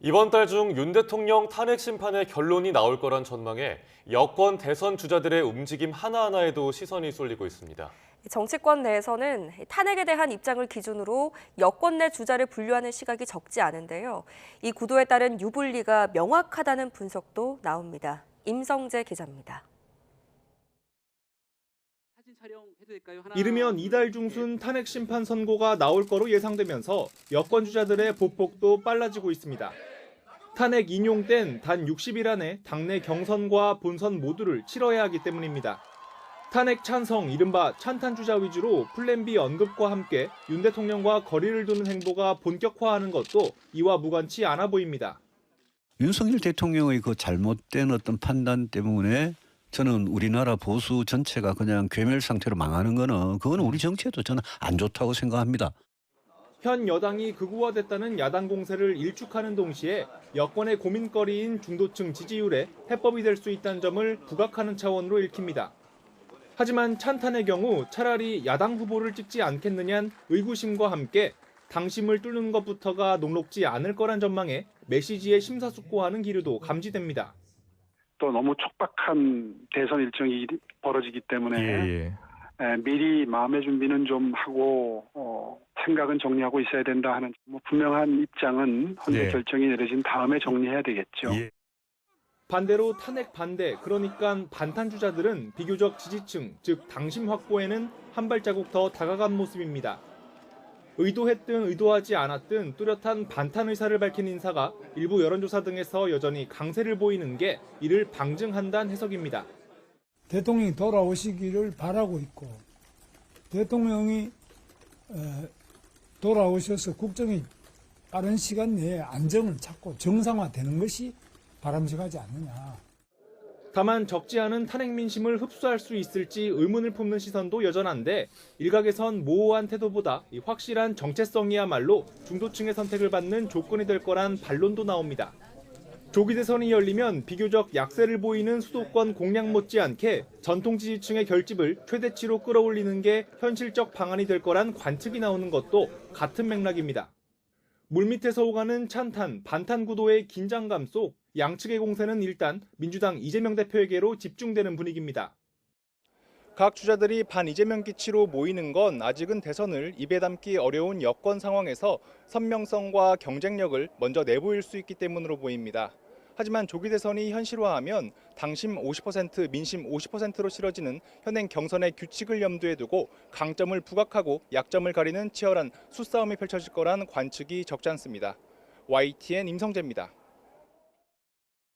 이번 달 중 윤 대통령 탄핵 심판의 결론이 나올 거란 전망에 여권 대선 주자들의 움직임 하나하나에도 시선이 쏠리고 있습니다. 정치권 내에서는 탄핵에 대한 입장을 기준으로 여권 내 주자를 분류하는 시각이 적지 않은데요. 이 구도에 따른 유불리가 명확하다는 분석도 나옵니다. 임성재 기자입니다. 사진 촬영해도 될까요? 하나, 이르면 이달 중순 탄핵 심판 선고가 나올 거로 예상되면서 여권 주자들의 보폭도 빨라지고 있습니다. 탄핵 인용 땐단 60일 안에 당내 경선과 본선 모두를 치러야 하기 때문입니다. 탄핵 찬성, 이른바 찬탄 주자 위주로 플랜 B 언급과 함께 윤 대통령과 거리를 두는 행보가 본격화하는 것도 이와 무관치 않아 보입니다. 윤석열 대통령의 그 잘못된 어떤 판단 때문에 저는 우리나라 보수 전체가 그냥 괴멸 상태로 망하는 거는 그거는 우리 정치에도 저는 안 좋다고 생각합니다. 현 여당이 극우화됐다는 야당 공세를 일축하는 동시에 여권의 고민거리인 중도층 지지율에 해법이 될 수 있다는 점을 부각하는 차원으로 읽힙니다. 하지만 찬탄의 경우 차라리 야당 후보를 찍지 않겠느냐는 의구심과 함께 당심을 뚫는 것부터가 녹록지 않을 거란 전망에 메시지에 심사숙고하는 기류도 감지됩니다. 또 너무 촉박한 대선 일정이 벌어지기 때문에 에, 미리 마음의 준비는 좀 하고 어, 생각은 정리하고 있어야 된다 하는 뭐 분명한 입장은 헌재 네. 결정이 내려진 다음에 정리해야 되겠죠. 예. 반대로 탄핵 반대, 그러니까 반탄 주자들은 비교적 지지층, 즉 당심 확보에는 한 발자국 더 다가간 모습입니다. 의도했든 의도하지 않았든 뚜렷한 반탄 의사를 밝힌 인사가 일부 여론조사 등에서 여전히 강세를 보이는 게 이를 방증한다는 해석입니다. 대통령이 돌아오시기를 바라고 있고 대통령이 어, 돌아오셔서 국정이 빠른 시간 내에 안정을 찾고 정상화되는 것이 바람직하지 않느냐. 다만 적지 않은 탄핵 민심을 흡수할 수 있을지 의문을 품는 시선도 여전한데 일각에선 모호한 태도보다 이 확실한 정체성이야말로 중도층의 선택을 받는 조건이 될 거란 반론도 나옵니다. 조기 대선이 열리면 비교적 약세를 보이는 수도권 공략 못지않게 전통 지지층의 결집을 최대치로 끌어올리는 게 현실적 방안이 될 거란 관측이 나오는 것도 같은 맥락입니다. 물밑에서 오가는 찬탄, 반탄 구도의 긴장감 속 양측의 공세는 일단 민주당 이재명 대표에게로 집중되는 분위기입니다. 각 주자들이 반 이재명 기치로 모이는 건 아직은 대선을 입에 담기 어려운 여권 상황에서 선명성과 경쟁력을 먼저 내보일 수 있기 때문으로 보입니다. 하지만 조기 대선이 현실화하면 당심 50%, 민심 50%로 치러지는 현행 경선의 규칙을 염두에 두고 강점을 부각하고 약점을 가리는 치열한 수싸움이 펼쳐질 거란 관측이 적지 않습니다. YTN 임성재입니다.